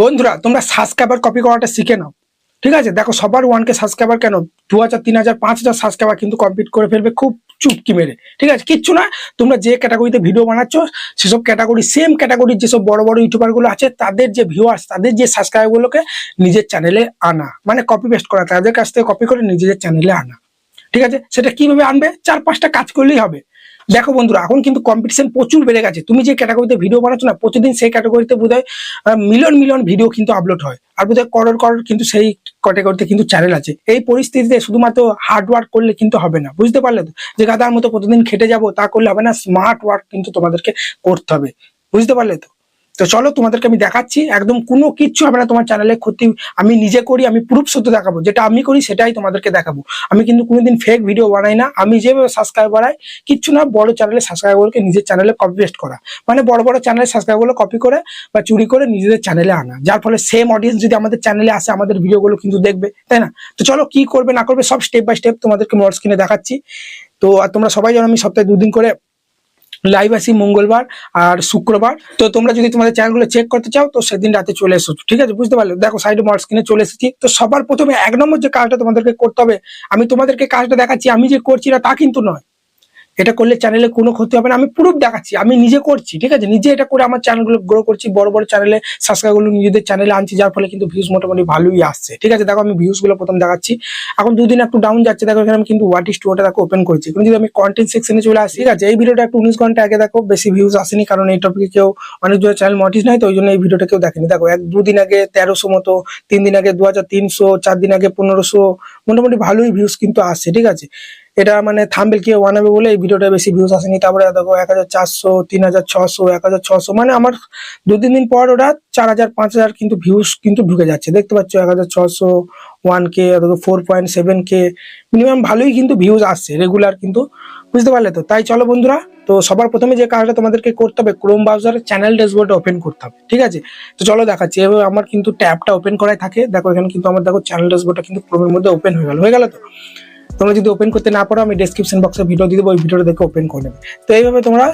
বন্ধুরা, তোমরা subscriber copy করাটা শিখে নাও। ঠিক আছে? দেখো, সবার ওয়ানকে সাবস্ক্রাইবার কেন? দু হাজার, তিন হাজার, পাঁচ হাজার সাবস্ক্রাইবার কিন্তু কমপ্লিট করে ফেলবে খুব চুপকি মেরে। ঠিক আছে? কিচ্ছু না, তোমরা যে ক্যাটাগরিতে ভিডিও বানাচ্ছ, সেসব ক্যাটাগরি সেম ক্যাটাগরির যেসব বড় বড় ইউটিউবারগুলো আছে, তাদের যে ভিউয়ার্স তাদের যে সাবস্ক্রাইবার গুলোকে নিজের চ্যানেলে আনা। মানে কপি পেস্ট করা, তাদের কাছ থেকে কপি করে নিজেদের চ্যানেলে আনা। ঠিক আছে? সেটা কীভাবে আনবে? চার পাঁচটা কাজ করলেই হবে। দেখো বন্ধুরা, এখন কিন্তু কম্পিটিশন প্রচুর বেড়ে গেছে। তুমি যে ক্যাটাগরিতে ভিডিও বানাচ্ছ না, প্রতিদিন সেই ক্যাটাগরিতে বোধহয় মিলন মিলন ভিডিও কিন্তু আপলোড হয়। আর বোধহয় করোর করোর কিন্তু সেই ক্যাটাগরিতে কিন্তু চ্যানেল আছে। এই পরিস্থিতিতে শুধুমাত্র হার্ড ওয়ার্ক করলে কিন্তু হবে না, বুঝতে পারলে তো? যে গাদার মতো প্রতিদিন খেটে যাব, তা করলে হবে না স্মার্ট ওয়ার্ক কিন্তু তোমাদেরকে করতে হবে। বুঝতে পারলে তো? তো চলো তোমাদেরকে আমি দেখাচ্ছি, একদম কোনো কিচ্ছু না তোমার চ্যানেলে ক্ষতি, আমি নিজে করি, আমি প্রুফ সত্য দেখাবো, যেটা আমি করি সেটাই তোমাদেরকে দেখাবো। আমি কিন্তু কোনোদিন ফেক ভিডিও বানাই না, আমি যেভাবে সাবস্ক্রাইব বাড়াই কিচ্ছু না, বড় চ্যানেলে সাবস্ক্রাইবারকে নিজের চ্যানেলে কপি পেস্ট করা। মানে বড় বড় চ্যানেলের সাবস্ক্রাইবারগুলো কপি করে বা চুরি করে নিজেদের চ্যানেলে আনা। যার ফলে সেম অডিয়েন্স যদি আমাদের চ্যানেলে আসে, আমাদের ভিডিওগুলো কিন্তু দেখবে, তাই না? তো চলো কি করবে, না করবে, সব স্টেপ বাই স্টেপ তোমাদেরকে মোট স্ক্রিনে দেখাচ্ছি। তো আর তোমরা সবাই জানো আমি সপ্তাহে দুদিন করে লাইভ আসি মঙ্গলবার আর শুক্রবার। তো তোমরা যদি তোমাদের চ্যানেলগুলো চেক করতে চাও, তো সেদিন রাতে চলে এসো। ঠিক আছে? বুঝতে পারলে? দেখো সাইড মল স্ক্রিনে চলে এসেছি। তো সবার প্রথমে এক নম্বর যে কাজটা তোমাদেরকে করতে হবে, আমি তোমাদেরকে কাজটা দেখাচ্ছি, আমি যে করছি না, তা কিন্তু নয়। এটা করলে চ্যানেলে কোনো ক্ষতি হবে না। আমি প্রুফ দেখাচ্ছি, আমি নিজে করছি, ঠিক আছে? নিজে এটা করে আমার চ্যানেলগুলো গ্রো করছি, বড় বড় চ্যানেলে সাবস্ক্রাইবগুলো নিজেদের চ্যানেলে আনছি, যার ফলে কিন্তু ভিউজ মোটামুটি ভালোই আসছে। ঠিক আছে? দেখো, আমি ভিউজগুলো প্রথম দেখাচ্ছি। এখন দুদিন একটু ডাউন যাচ্ছে। দেখো, এখানে আমি কিন্তু হোয়াট ইস টু ওটা দেখো ওপেন করেছি। কিন্তু যদি আমি কন্টেন্ট সেকশনে চলে আসি, ঠিক আছে? এই ভিডিওটা একটু উনিশ ঘণ্টা আগে দেখো, বেশি ভিউজ আসেনি, কারণ এই টপিকে কেউ অনেক জনের চ্যানেল মটিস নাই, তো ওই জন্য এই ভিডিওটা কেউ দেখেনি। দেখো, এক দুদিন আগে তেরোশো মতো, তিন দিন আগে দু হাজার তিনশো, চার দিন আগে পনেরোশো, মোটামুটি ভালোই ভিউজ কিন্তু আসছে, ঠিক আছে? এটা মানে থাম্বেল কেউ বানাবে বলে এই ভিডিওটা বেশি ভিউজ আসেনি। তারপরে দেখো এক হাজার চারশো, তিন হাজার ছশো এক হাজার ছশো মানে আমার দু, তিন দিন পর ওরা চার হাজার, পাঁচ হাজার কিন্তু ভিউজ কিন্তু ঢুকে যাচ্ছে। দেখতে পাচ্ছ এক হাজার ছশো ওয়ান কে দেখো ফোর পয়েন্ট সেভেন কে মিনিমাম ভালোই কিন্তু ভিউজ আসছে রেগুলার কিন্তু, বুঝতে পারলে তো? তাই চলো বন্ধুরা, তো সবার প্রথমে যে কাজটা তোমাদেরকে করতে হবে ক্রোম ব্রাউজারে চ্যানেল ড্যাশবোর্ডটা ওপেন করতে হবে, ঠিক আছে? তো চলো দেখাচ্ছি, এভাবে আমার কিন্তু ট্যাবটা ওপেন করাই থাকে। দেখো এখানে কিন্তু আমার, দেখো চ্যানেল ড্যাশবোর্ডটা কিন্তু ক্রোমের মধ্যে ওপেন হয়ে গেল হয়ে গেল তো? তোমরা যদি ওপেন করতে না পারো, আমি ডেসক্রিপশন বক্সে ভিডিও দিয়ে দেবো, ওই ভিডিওটা দেখে ওপেন করে নেবে। তো এইভাবে তোমরা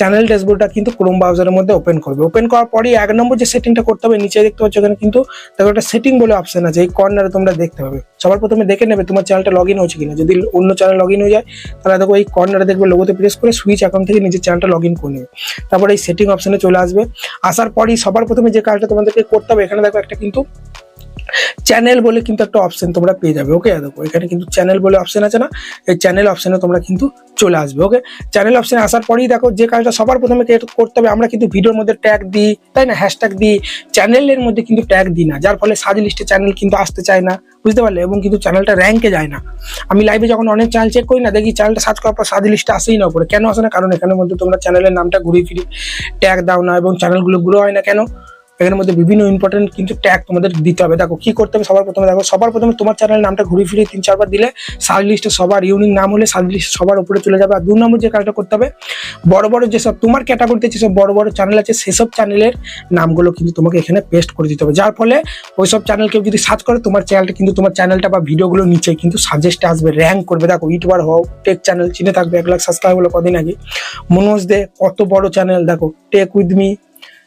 চ্যানেল ড্যাশবোর্ডটা কিন্তু ক্রোম ব্রাউজারের মধ্যে ওপেন করবে। ওপেন করার পরই এক নম্বর যে সেটিংটা করতে হবে, নিচে দেখতে পাচ্ছ এখানে কিন্তু দেখো একটা সেটিং বলে অপশন আছে, এই কর্নারে তোমরা দেখতে পাবে। সবার প্রথমে দেখে নেবে তোমার চ্যানেলটা লগ ইন হচ্ছে কিনা। যদি অন্য চ্যানেল লগ ইন হয়ে যায়, তাহলে দেখো এই কর্নারে দেখবে লোগোতে প্রেস করে সুইচ অ্যাকাউন্ট থেকে নিজের চ্যানেলটা লগ ইন করে নেবে। তারপরে এই সেটিং অপশনে চলে আসবে। আসার পরই সবার প্রথমে যে কাজটা তোমাদেরকে করতে হবে, এখানে দেখো একটা কিন্তু চ্যানেল বলে কিন্তু একটা অপশন তোমরা পেয়ে যাবে ওকে দেখো, এখানে কিন্তু চ্যানেল বলে অপশন আছে না? এই চ্যানেল অপশনে তোমরা কিন্তু চলে আসবে ওকে চ্যানেল অপশনে আসার পরেই দেখো, যে কাজটা সবার প্রথমে করতে হবে, আমরা কিন্তু ভিডিওর মধ্যে ট্যাগ দিই, তাই না? হ্যাশট্যাগ দিই চ্যানেলের মধ্যে কিন্তু ট্যাগ দিই না, যার ফলে সাজ লিস্টে চ্যানেল কিন্তু আসতে চায় না, বুঝতে পারলে? এবং কিন্তু চ্যানেলটা র্যাঙ্কে যায় না। আমি লাইভে যখন অনেক চ্যানেল চেক করি না, দেখি চ্যানেলটা সার্চ করার পর সাজ লিস্টে আসেই না উপরে। কেন আসে না? কারণ এখানের মধ্যে তোমরা চ্যানেলের নামটা ঘুরিয়ে ফিরে ট্যাগ দাও না, এবং চ্যানেলগুলো গ্রো হয় না কেন? এখানের মধ্যে বিভিন্ন ইম্পর্টেন্ট কিন্তু ট্যাগ তোমাদের দিতে হবে। দেখো, কি করতে হবে? সবার প্রথমে দেখো, সবার প্রথমে তোমার চ্যানেলের নামটা ঘুরে ফিরে তিন চারবার দিলে সার্চ লিস্টে সবার ইউনিক নাম হলে সার্চ লিস্ট সবার উপরে চলে যাবে। আর দু নম্বর যে কাজটা করতে হবে, বড় বড় যেসব তোমার ক্যাটাগরিতে যেসব বড় বড় চ্যানেল আছে, সেসব চ্যানেলের নামগুলো কিন্তু তোমাকে এখানে পেস্ট করে দিতে হবে। যার ফলে ওই সব চ্যানেল কেউ যদি সার্চ করে, তোমার চ্যানেলটা কিন্তু তোমার চ্যানেলটা বা ভিডিওগুলো নিচে কিন্তু সাজেস্ট আসবে র্যাঙ্ক করবে। দেখো ইউটিউবার হও টেক চ্যানেল চিনে থাকবে, এক লাখ সাবস্ক্রাইব হলো কদিন আগে। মনোজ দে, কত বড় চ্যানেল দেখো টেক উইথ মি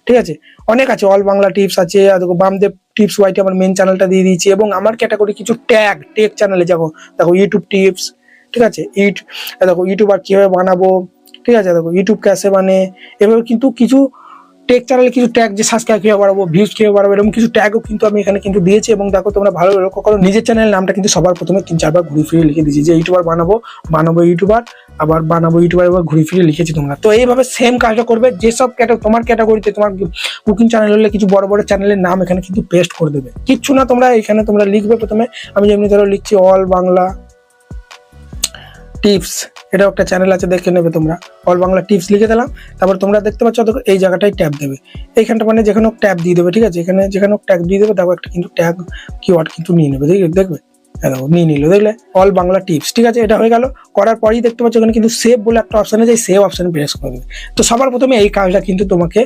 ঠিক আছে? অনেক আছে অল বাংলা টিপস আছে, আর দেখো বামদেব টিপস ওয়াইটি আমার মেন চ্যানেলটা দিয়ে দিয়েছি এবং আমার ক্যাটাগরি কিছু ট্যাগ টেক চ্যানেলে দেখো দেখো ইউটিউব টিপস ঠিক আছে? ইট দেখো ইউটিউবার কীভাবে বানাবো, ঠিক আছে? দেখো ইউটিউব ক্যাশে মানে এভাবে কিন্তু কিছু টেক চ্যানেলে কিছু ট্যাগ যে সাবস্ক্রাইব কীভাবে বাড়াবো ভিউজ কীভাবে বাড়াবো, এরকম কিছু ট্যাগও কিন্তু আমি এখানে কিন্তু দিয়েছি এবং দেখো তোমরা ভালো লক্ষ্য করো, নিজের চ্যানেলের নামটা কিন্তু সবার প্রথমে তিন চারবার ঘুরে ফিরে লিখে দিয়েছি যে ইউটিউবার বানাবো বানাবো ইউটিউবার আবার বানাবো ইউটিউবার এবার ঘুরে ফিরে লিখেছি তোমরা। তো এইভাবে সেম কাজটা করবে, যেসব ক্যাটা তোমার ক্যাটাগরিতে তোমার কুকিং চ্যানেল হলে কিছু বড় বড় চ্যানেলের নাম এখানে কিন্তু পেস্ট করে দেবে। কিচ্ছু না তোমরা এখানে তোমরা লিখবে প্রথমে। আমি যেমনি ধরো লিখছি অল বাংলা টিপস এটাও একটা চ্যানেল আছে, দেখে নেবে তোমরা। অল বাংলা টিপস লিখে দিলাম, তারপর তোমরা দেখতে পাচ্ছ এই জায়গাটায় ট্যাব দেবে। এইখানটা মানে যেখানে ট্যাব দিয়ে দেবে, ঠিক আছে? এখানে যেখানে ট্যাগ দিয়ে দেবে, দেখো একটা কিন্তু ট্যাগ কিওয়ার্ড কিন্তু নিয়ে নেবে দেখবে? দেখো, নিয়ে নিল। দেখলে অল বাংলা টিপস ঠিক আছে? এটা হয়ে গেল। করার পরেই দেখতে পাচ্ছ ওখানে কিন্তু সেভ বলে একটা অপশন আছে সেভ অপশন প্রেস করবে তো সবার প্রথমে এই কাজটা কিন্তু তোমাকে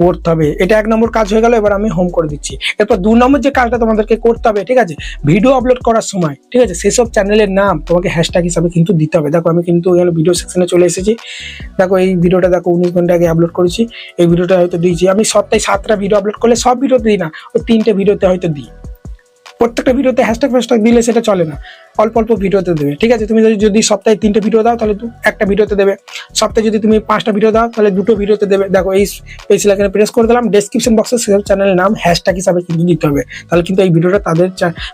করতে হবে। এটা এক নম্বর কাজ হয়ে গেল, এবার আমি হোম করে দিচ্ছি। এরপর দু নম্বর যে কাজটা তোমাদেরকে করতে হবে, ঠিক আছে? ভিডিও আপলোড করার সময়, ঠিক আছে? সেসব চ্যানেলের নাম তোমাকে হ্যাশট্যাগ হিসাবে কিন্তু দিতে হবে। দেখো, আমি কিন্তু ভিডিও সেকশনে চলে এসেছি। দেখো, এই ভিডিওটা দেখো, উনিশ ঘণ্টা আগে আপলোড করেছি। এই ভিডিওটা হয়তো দিয়েছি। আমি সপ্তাহে সাতটা ভিডিও আপলোড করলে সব ভিডিওতে দিই না, ওই তিনটে ভিডিওতে হয়তো দিই। প্রত্যেকটা ভিডিওতে হ্যাশট্যাগ ফ্যাশট্যাগ দিলে সেটা চলে না। অল্প অল্প ভিডিওতে দেবে। ঠিক আছে? তুমি যদি যদি সপ্তাহে তিনটে ভিডিও দাও, তাহলে একটা ভিডিওতে দেবে। সপ্তাহে যদি তুমি পাঁচটা ভিডিও দাও, তাহলে দুটো ভিডিওতে দেবে। দেখো, এই পেজ এখানে প্রেস করে দিলাম। ডেসক্রিপশন বক্সে সেসব চ্যানেলের নাম হ্যাশট্যাগ হিসাবে কিন্তু দিতে হবে। তাহলে কিন্তু এই ভিডিওটা তাদের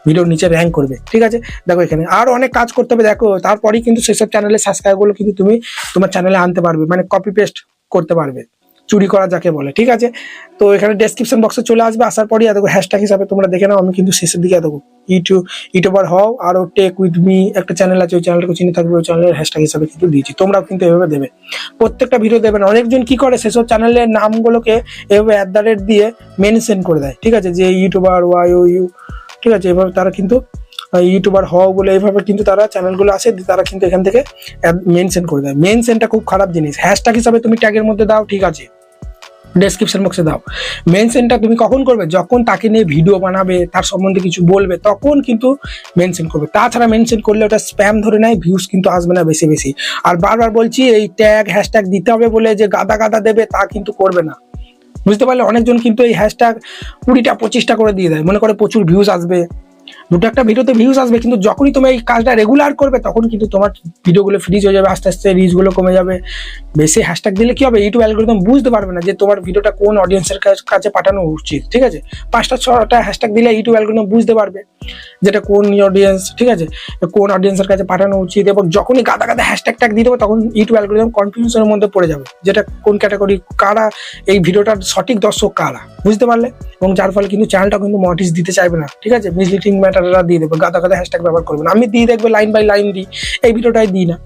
ভিডিওর নিচে র্যাঙ্ক করবে। ঠিক আছে? দেখো এখানে আর অনেক কাজ করতে হবে। দেখো, তারপরেই কিন্তু সেসব চ্যানেলের সাবস্ক্রাইবগুলো কিন্তু তুমি তোমার চ্যানেলে আনতে পারবে। মানে কপি পেস্ট করতে পারবে। চুরি করা যাকে বলে, ঠিক আছে? তো এখানে ডেসক্রিপশন বক্সে চলে আসবে, আসার পরই দেখো হ্যাশট্যাগ হিসাবে তোমরা দেখে নাও, আমি কিন্তু শেষের দিকে দেখো ইউটিউব ইউটিউবার হও আরও টেক উইথ মি একটা চ্যানেল আছে, ওই চ্যানেলটাকে চিনে থাকবে, ওই চ্যানেলের হ্যাশট্যাগ হিসাবে কিন্তু দিয়েছি। তোমরাও কিন্তু এভাবে দেবে। প্রত্যেকটা ভিডিও দেবে না, অনেকজন কি করে, সেসব চ্যানেলের নামগুলোকে এভাবে অ্যাট দ্য রেট দিয়ে মেনশন করে দেয়, ঠিক আছে? যে ইউটিউবার ওয়াই ও ইউ ঠিক আছে? এভাবে তারা কিন্তু ইউটিউবার হও বলে এইভাবে কিন্তু তারা চ্যানেলগুলো আসে তারা কিন্তু এখান থেকে মেনশন করে দেয়। মেনশনটা খুব খারাপ জিনিস। হ্যাশট্যাগ হিসাবে তুমি ট্যাগের মধ্যে দাও, ঠিক আছে? ডেসক্রিপশন বক্সে দাও। মেনশনটা তুমি কখন করবে? যখন তাকে নিয়ে ভিডিও বানাবে, তার সম্বন্ধে কিছু বলবে, তখন কিন্তু মেনশন করবে। তাছাড়া মেনশন করলে ওটা স্প্যাম ধরে নেয় ভিউজ কিন্তু আসবে না বেশি বেশি। আর বারবার বলছি, এই ট্যাগ হ্যাশট্যাগ দিতে হবে বলে যে গাদা গাদা দেবে, তা কিন্তু করবে না। বুঝতে পারলে অনেকজন কিন্তু এই হ্যাশট্যাগ কুড়িটা, পঁচিশটা করে দিয়ে দেয়। মনে করে প্রচুর ভিউজ আসবে। দুটো একটা ভিডিওতে ভিউজ আসবে, কিন্তু যখনই তুমি এই কাজটা রেগুলার করবে, তখন কিন্তু তোমার ভিডিওগুলো ফ্রিজ হয়ে যাবে, আস্তে আস্তে রিচগুলো কমে যাবে। বেশি হ্যাশট্যাগ দিলে কি হবে? ইউটিউব অ্যালগোরিদম বুঝতে পারবে না যে তোমার ভিডিওটা কোন অডিয়েন্সের কাছে পাঠানো উচিত, ঠিক আছে? পাঁচটা, ছটা হ্যাশট্যাগ দিলে ইউটিউব অ্যালগোরিদম বুঝতে পারবে যেটা কোন অডিয়েন্স ঠিক আছে? কোন অডিয়েন্সের কাছে পাঠানো উচিত, এবং যখনই গাদা গাদা হ্যাশট্যাগ ট্যাগ দিয়ে দেবো, তখন ইউটিউব অ্যালগোরিদম কনফিউশনের মধ্যে পড়ে যাবে যেটা কোন ক্যাটাগরি কারা এই ভিডিওটার সঠিক দর্শক কারা, বুঝতে পারলে? এবং যার ফলে কিন্তু চ্যানেলটা কিন্তু মটিস দিতে চাইবে না, ঠিক আছে? মিসলিডিং ম্যাটাররা দিয়ে দেবে, গাদা গাদা হ্যাশট্যাগ ব্যবহার করবে না। আমি দিয়ে দেখবে লাইন বাই লাইন দিই, এই ভিডিওটাই দিই না।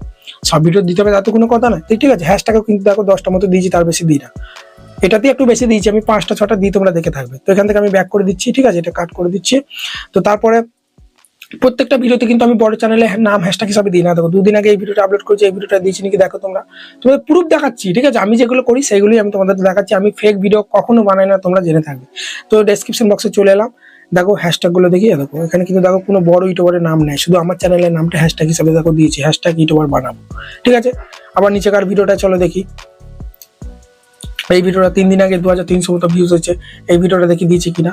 সব ভিডিও দিতে হবে তাতে কোনো কথা না। ঠিক আছে হ্যাশট্যাগও কিন্তু দেখো দশটা মতো দিয়েছি, তার বেশি দিই না। এটাতে একটু বেশি দিয়েছি, আমি পাঁচটা, ছটা দিই, তোমরা দেখে থাকবে। তো এখান থেকে আমি ব্যাক করে দিচ্ছি, ঠিক আছে? এটা কাট করে দিচ্ছি। তো তারপরে প্রত্যেকটা ভিডিওতে কিন্তু আমি বড় চ্যানেলে নাম হ্যাশট্যাগ হিসাবে দিই না। দেখো, দুদিন আগে এই ভিডিওটা আপলোড করেছি, এই ভিডিওটা দিয়েছি নাকি দেখো তোমরা। তোমাদের প্রুফ দেখাচ্ছি, ঠিক আছে? আমি যেগুলো করি, সেগুলোই আমি তোমাদের দেখাচ্ছি। আমি ফেক ভিডিও কখনো বানাই না, তোমরা জেনে থাকবে। তো ডেসক্রিপশন বক্সে চলে এলাম। দেখো হ্যাশট্যাগগুলো দেখি দেখো, এখানে কিন্তু দেখো কোনো বড় ইউটিউবারের নাম নেই, শুধু আমার চ্যানেলের নামটা হ্যাশট্যাগ হিসাবে দেখো দিয়েছি হ্যাশট্যাগ ইউটিউবার বানাবো, ঠিক আছে? আবার নিচেকার ভিডিওটা চলো দেখি। এই ভিডিওটা তিন দিন আগে দু হাজার তিনশো মতো ভিউজ হয়েছে, এই ভিডিওটা দেখি দিয়েছি কিনা,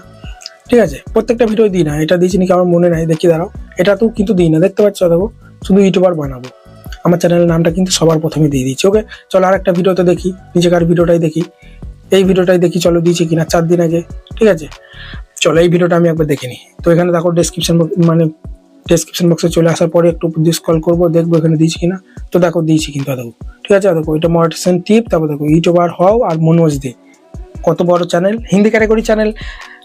ঠিক আছে? প্রত্যেকটা ভিডিও দিই না, এটা দিয়েছি নাকি আমার মনে নাই, দেখি দাঁড়াও, এটা তো কিন্তু দিই না, দেখতে পাচ্ছ দেখো, শুধু ইউটিউবার বানাবো, আমার চ্যানেলের নামটা কিন্তু সবার প্রথমে দিয়ে দিচ্ছি ওকে চলো আর একটা ভিডিওতে দেখি, নিচেকার ভিডিওটাই দেখি, এই ভিডিওটাই দেখি চলো দিয়েছি কিনা চার দিন আগে, ঠিক আছে? চলো, এই ভিডিওটা আমি একবার দেখে নিই। তো এখানে দেখো ডেসক্রিপশন মানে ডেসক্রিপশন বক্সে চলে আসার পরে একটু স্ক্রল করব, দেখব এখানে দিয়েছি কিনা। তো দেখো, দিয়েছি কিন্তু দেখো, ঠিক আছে? দেখো, এটা মোটিভেশন টিপ তারপর দেখো ইউটিউবার হও আর মনোজ দে। কত বড় চ্যানেল হিন্দি ক্যাটাগরি চ্যানেল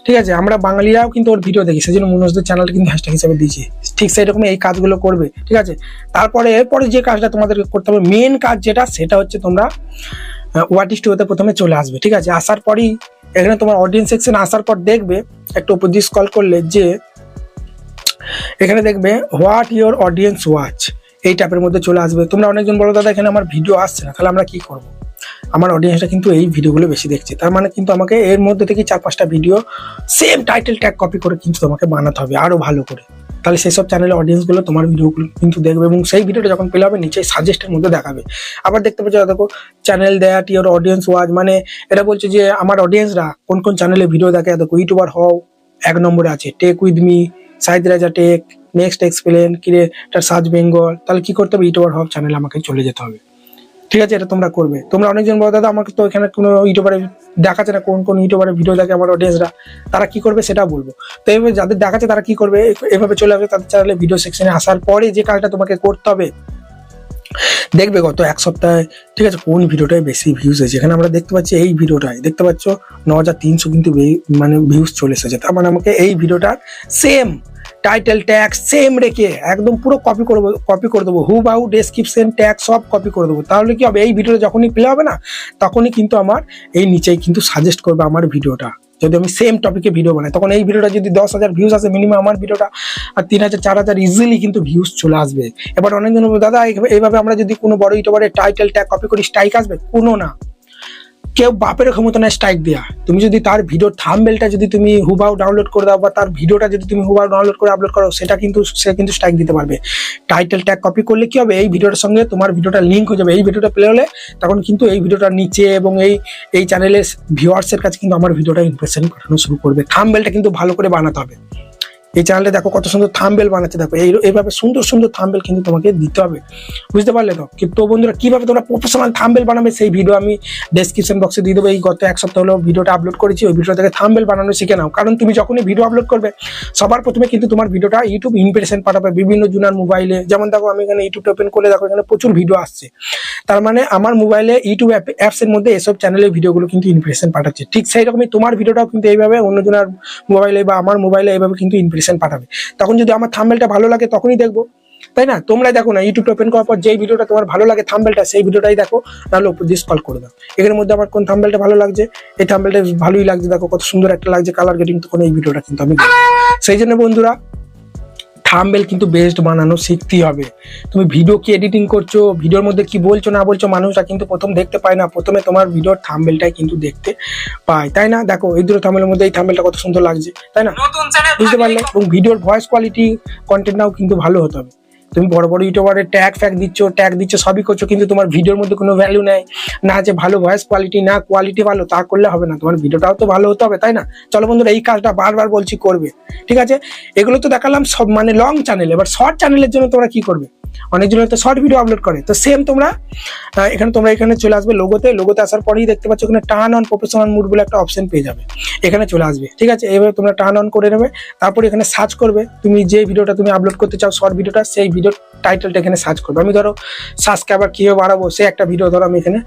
ঠিক আছে? আমরা বাঙালিরাও কিন্তু ওর ভিডিও দেখি সেই জন্য মনোজদের চ্যানেল কিন্তু হ্যাশট্যাগ হিসাবে দিয়েছি। ঠিক সেই রকম এই কাজগুলো করবে, ঠিক আছে? তারপরে, এরপরে যে কাজটা তোমাদেরকে করতে হবে মেন কাজ যেটা, সেটা হচ্ছে তোমরা ওয়াট স্টুডিওতে প্রথমে চলে আসবে, ঠিক আছে? আসার পরই এখানে তোমার অডিয়েন্স সেকশন আসার পর দেখবে, একটা উপর দিয়ে স্কল করলে যে, এখানে দেখবে হোয়াট ইওর অডিয়েন্স ওয়াচ এই ট্যাপের মধ্যে চলে আসবে। তোমরা অনেকজন বলো, দাদা, এখানে আমার ভিডিও আসছে না, তাহলে আমরা কি করব? আমার অডিয়েন্সটা কিন্তু এই ভিডিওগুলো বেশি দেখছে। তার মানে কিন্তু আমাকে এর মধ্যে থেকে চার পাঁচটা video same title tag copy করে কিন্তু তোমাকে বানাতে হবে, আরও ভালো করে। তাহলে সেই সব চ্যানেলের অডিয়েন্সগুলো তোমার ভিডিওগুলো কিন্তু দেখবে এবং সেই ভিডিওটা যখন পেলে হবে নিচে সাজেস্টের মধ্যে দেখাবে। আবার দেখতে পাচ্ছ, দেখো চ্যানেল দ্যাট ওর অডিয়েন্স ওয়াজ মানে এটা বলছে যে, আমার অডিয়েন্সরা কোন কোন চ্যানেলে ভিডিও দেখে? দেখো ইউটিউবার হও, এক নম্বরে আছে টেক উইথ মি সাইদ রাজা টেক নেক্সট এক্সপ্লেন কিরে, তার সাজ বেঙ্গল তাহলে কি করতে হবে? ইউটিউবার হব চ্যানেলে আমাকে চলে যেতে হবে। ঠিক আছে, এটা তোমরা করবে। তোমরা অনেকজন বলো, দাদা, আমাকে তো এখানে কোনো ইউটিউবারে দেখাচ্ছে না, কোন কোন ইউটিউবারে ভিডিও দেখে আমার অডিয়েন্সরা তারা কি করবে সেটা বলব। তো এইভাবে যাদের দেখাচ্ছে তারা কি করবে এভাবে চলে আসবে তাদের চ্যানেলে ভিডিও সেকশনে আসার পরে যে কাজটা তোমাকে করতে হবে, দেখবে গত এক সপ্তাহে, ঠিক আছে, কোন ভিডিওটায় বেশি ভিউজ হয়েছে। এখানে আমরা দেখতে পাচ্ছি এই ভিডিওটায় দেখতে পাচ্ছ, ন হাজার তিনশো কিন্তু মানে ভিউজ চলে এসেছে। তার মানে আমাকে এই ভিডিওটার সেম টাইটেল ট্যাগ সেম রেখে একদম পুরো কপি করে কপি করে দেবো। হু বাহু ডেসক্রিপশন ট্যাগ সব কপি করে দেবো। তাহলে কি হবে? এই ভিডিওটা যখনই প্লে হবে না, তখনই কিন্তু আমার এই নিচেই কিন্তু সাজেস্ট করবে আমার ভিডিওটা। যদি আমি সেম টপিকে ভিডিও বানাই, তখন এই ভিডিওটা যদি দশ হাজার ভিউজ আসে মিনিমাম আমার ভিডিওটা, আর তিন হাজার, চার হাজার ইজিলি কিন্তু ভিউজ চলে আসবে। এবার অনেকজন দাদা, এইভাবে আমরা যদি কোনো বড় ইউটিউবারের টাইটেল ট্যাগ কপি করি স্ট্রাইক আসবে? কোনো না। কেউ বাপের ক্ষমতা নেই স্ট্রাইক দেওয়া তুমি যদি তার ভিডিও থাম্বেলটা যদি তুমি হুবাও ডাউনলোড করে দাও বা তার ভিডিওটা যদি তুমি হুবাও ডাউনলোড করে আপলোড করো, সেটা কিন্তু, সে কিন্তু স্ট্রাইক দিতে পারবে। টাইটেল ট্যাগ কপি করলে কি হবে? এই ভিডিওটার সঙ্গে তোমার ভিডিওটা লিঙ্ক হয়ে যাবে। এই ভিডিওটা প্লে হলে তখন কিন্তু এই ভিডিওটার নিচে এবং এই এই চ্যানেলের ভিউয়ার্সের কাছে কিন্তু আমার ভিডিওটা ইমপ্রেশন পাঠানো শুরু করবে। থাম্বেলটা কিন্তু ভালো করে বানাতে হবে। এই চ্যানেলে দেখো কত সুন্দর থাম্বেল বানাচ্ছে, দেখো এই এইভাবে সুন্দর সুন্দর থাম্বেল কিন্তু তোমাকে দিতে হবে। বুঝতে পারলে তো? কিন্তু বন্ধুরা, কীভাবে তোমরা প্রফেশনাল থাম্বেল বানাবে সেই ভিডিও আমি ডেসক্রিপশন বক্সে দিয়ে দেবো। এই গত এক সপ্তাহ হলো ভিডিওটা আপলোড করেছি, ওই ভিডিও থেকে থাম্বেল বানানো শিখে নাও। কারণ তুমি যখনই ভিডিও আপলোড করবে, সবার প্রথমে কিন্তু তোমার ভিডিওটা ইউটিউব ইমপ্রেশন পাঠাবে, বিভিন্ন জুনার মোবাইলে যেমন দেখো, আমি এখানে ইউটিউব ওপেন করে দেখো, এখানে প্রচুর ভিডিও আসছে। তার মানে আমার মোবাইলে ইউটিউব অ্যাপস এর মধ্যে এসব চ্যানেলের ভিডিওগুলো কিন্তু ইমপ্রেশন পাঠাচ্ছে। ঠিক সেই রকমই তোমার ভিডিওটাও কিন্তু এইভাবে অন্য অন্যজনের মোবাইলে বা আমার মোবাইলে এইভাবে কিন্তু ইমপ্রেশন পাঠাবে। তখন যদি আমার থাম্বেলটা ভালো লাগে তখনই দেখব। তাই না? তোমরা দেখো না ইউটিউব ওপেন করার পর যেই ভিডিওটা তোমার ভালো লাগে থাম্বেলটা সেই ভিডিওটাই দেখো তাহলে উপর দিয়ে স্কল করে দাও। এখানের মধ্যে আমার কোন থাম্বেলটা ভালো লাগছে? এই থাম্বেলটা ভালোই লাগছে, দেখো কত সুন্দর একটা লাগছে কালার গেটিং তখন এই ভিডিওটা কিন্তু আমি। সেই জন্য বন্ধুরা থাম্বেল কিন্তু বেস্ট বানানো শিখতেই হবে। তুমি ভিডিও কি এডিটিং করছ ভিডিওর মধ্যে কি বলছো না বলছো মানুষরা কিন্তু প্রথম দেখতে পায় না। প্রথমে তোমার ভিডিওর থামবেলটাই কিন্তু দেখতে পায় তাই না? দেখো এই দুটো থাম্বেলের মধ্যে এই থাম্বেলটা কত সুন্দর লাগছে তাই না? বুঝতে পারলে? এবং ভিডিওর ভয়েস কোয়ালিটি কন্টেন্টটাও কিন্তু ভালো হতে হবে। তুমি বড় বড় ইউটিউবারের ট্যাগ ফ্যাগ দিচ্ছ ট্যাগ দিচ্ছ, সবই করছ, কিন্তু তোমার ভিডিওর মধ্যে কোনো ভ্যালু নেই। না যে ভালো ভয়েস কোয়ালিটি না কোয়ালিটি ভালো, তা করলে হবে না। তোমার ভিডিওটাও তো ভালো হতে হবে, তাই না? চলো বন্ধুরা, এই কাজটা বারবার বলছি করবে, ঠিক আছে? এগুলো তো দেখালাম সব মানে লং চ্যানেল এবার শর্ট চ্যানেলের জন্য তোমরা কি করবে? অনেকজন তো শর্ট ভিডিও আপলোড করে। তো সেম তোমরা এখানে তোমরা এখানে চলে আসবে লোগোতে লোগোতে আসার পরেই দেখতে পাচ্ছ এখানে টার্ন অন প্রফেশনাল মুড বলে একটা অপশন পেয়ে যাবে। এখানে চলে আসবে, ঠিক আছে? এইভাবে তোমরা টার্ন অন করে নেবে। তারপর এখানে সার্চ করবে। তুমি যে ভিডিওটা তুমি আপলোড করতে চাও শর্ট ভিডিওটা সেই ভিডিও টাইটেলটা এখানে সার্চ করবে। আমি ধরো সাবস্ক্রাইবার কীভাবে বাড়াবো, সে একটা ভিডিও ধরো আমি এখানে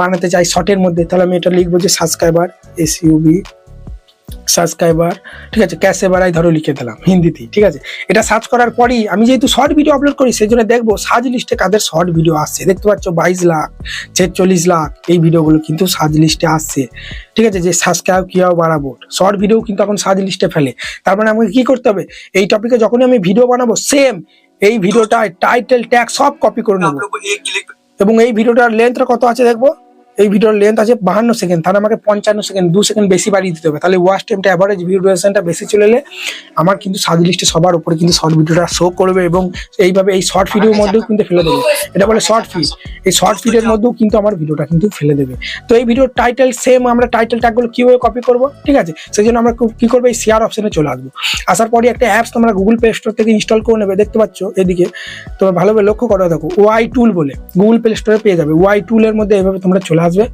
বানাতে চাই শর্টের মধ্যে। তাহলে আমি এটা লিখব যে সাবস্ক্রাইবার এস ইউবি সাবস্ক্রাইবার ঠিক আছে? ক্যাশে বাড়াই ধরো লিখে দিলাম হিন্দিতে ঠিক আছে? এটা সার্চ করার পরই আমি যেহেতু শর্ট ভিডিও আপলোড করি সেই জন্য দেখব সার্চ লিস্টে কাদের শর্ট ভিডিও আসছে। দেখতে পাচ্ছ বাইশ লাখ ছেচল্লিশ লাখ এই ভিডিওগুলো কিন্তু সার্চ লিস্টে আসছে। ঠিক আছে? যে সাবস্ক্রাইব কীভাবে বাড়াবো? শর্ট ভিডিও কিন্তু এখন সার্চ লিস্টে ফেলে। তার মানে আমাকে কী করতে হবে? এই টপিকে যখনই আমি ভিডিও বানাবো সেম এই ভিডিওটায় টাইটেল ট্যাগ সব কপি করে নেব। এবং এই ভিডিওটার লেন্থটা কত আছে দেখব? এই ভিডিওর লেন্থ আছে বাহান্ন সেকেন্ড তাহলে আমাকে পঞ্চান্ন সেকেন্ড দু সেকেন্ড বেশি বাড়িয়ে দিতে হবে। তাহলে ওয়াচ টাইমটা অ্যাভারেজ ভিডিও ডিউরেশনটা বেশি চলে এলে আমার কিন্তু সাজ লিস্টে সবার উপরে কিন্তু শর্ট ভিডিওটা শো করবে এবং এইভাবে এই শর্ট ভিডিওর মধ্যেও কিন্তু ফেলে দেবে। এটা বলে শর্ট ফিড এই শর্ট ফিডের মধ্যেও কিন্তু আমার ভিডিওটা কিন্তু ফেলে দেবে। তো এই ভিডিওর টাইটেল সেম আমরা টাইটেল ট্যাগগুলো কীভাবে কপি করব? ঠিক আছে? সেই জন্য আমরা কি করব? এই শেয়ার অপশানে চলে আসব। আসার পরে একটা অ্যাপস তোমরা গুগল প্লে স্টোর থেকে ইনস্টল করে নেবে। দেখতে পাচ্ছ এদিকে? তোমরা ভালোভাবে লক্ষ্য করে, দেখো ওয়াই টুল বলে গুগল প্লে স্টোরে পেয়ে যাবে। ওয়াই টুলের মধ্যে এভাবে তোমরা চলে আসবে।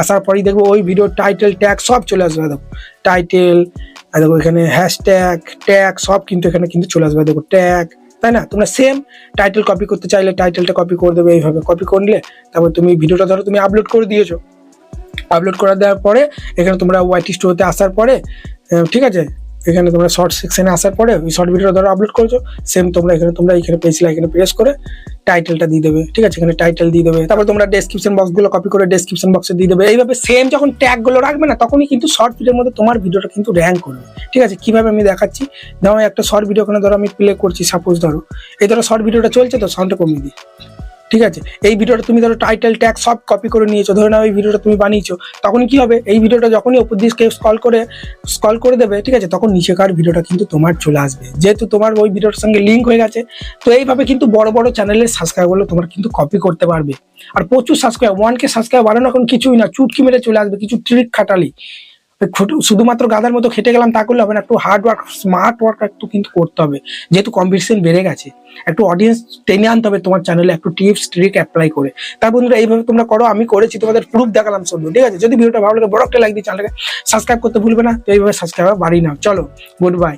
আসার পরেই দেখব ওই ভিডিও টাইটেল ট্যাগ সব চলে আসবে। দেখো টাইটেল দেখো এখানে হ্যাশট্যাগ ট্যাগ সব কিন্তু এখানে কিন্তু চলে আসবে। দেখো ট্যাগ তাই না? তোমরা সেম টাইটেল কপি করতে চাইলে টাইটেলটা কপি করে দেবে এইভাবে। কপি করলে তারপর তুমি ভিডিওটা ধরো, তুমি আপলোড করে দিয়েছ। আপলোড করে দেওয়ার পরে এখানে তোমরা ওয়াইটি স্টোরতে আসার পরে ঠিক আছে? এখানে তোমরা শর্ট সেকশনে আসার পরে ওই শর্ট ভিডিওটা ধরো আপলোড করেছ সেম তোমরা এখানে তোমরা এখানে পেয়েছিলে, এখানে প্রেস করে টাইটেলটা দিয়ে দেবে, ঠিক আছে? এখানে টাইটেল দিয়ে দেবে, তারপর তোমরা ডেসক্রিপশন বক্সগুলো কপি করে ডেসক্রিপশন বক্সে দিয়ে দেবে, এইভাবে সেম যখন ট্যাগগুলো রাখবে না, তখনই কিন্তু শর্ট ভিডিওর মধ্যে তোমার ভিডিওটা কিন্তু র্যাঙ্ক করবে, ঠিক আছে? কীভাবে আমি দেখাচ্ছি? ধরো একটা শর্ট ভিডিও ওখানে ধরো আমি প্লে করছি সাপোজ ধরো, এই ধরো শর্ট ভিডিওটা চলছে তো সাউন্ডটা কমিয়ে দিই। ঠিক আছে? এই ভিডিওটা তুমি ধরো টাইটেল ট্যাগ সব কপি করে নিয়েছো। ধরে নাও এই ভিডিওটা তুমি বানিয়েছো। তখন কি হবে? এই ভিডিওটা যখনই উপর দিয়ে কেউ স্কল করে স্কল করে দেবে, ঠিক আছে? তখন নিচেকার ভিডিওটা কিন্তু তোমার চলে আসবে। যেহেতু তোমার ওই ভিডিওর সঙ্গে লিঙ্ক হয়ে গেছে, তো এইভাবে কিন্তু বড় বড় চ্যানেলের সাবস্ক্রাইবারগুলো তোমার কিন্তু কপি করতে পারবে। আর প্রচুর সাবস্ক্রাইব ওয়ানকে সাবস্ক্রাইব বাড়ানো এখন কিছুই না। চুটকি মেরে চলে আসবে, কিছু ট্রিক খাটালি। শুধুমাত্র গাদার মতো খেটে গেলাম তা করলে হবে না। একটু হার্ড ওয়ার্ক স্মার্ট ওয়ার্ক একটু কিন্তু করতে হবে। যেহেতু কম্পিটিশন বেড়ে গেছে, একটু অডিয়েন্স টেনে আনতে হবে তোমার চ্যানেলে একটু টিপস ট্রিক অ্যাপ্লাই করে। তার বন্ধুরা, এইভাবে তোমরা করো, আমি করেছি, তোমাদের প্রুফ দেখালাম শুধু ঠিক আছে? যদি ভিডিওটা ভালো লাগে, বড় একটা লাইক দিয়ে চ্যানেলকে সাবস্ক্রাইব করতে ভুলবে না, তো এইভাবে সাবস্ক্রাইবার বাড়িয়ে নাও। চলো গুড বাই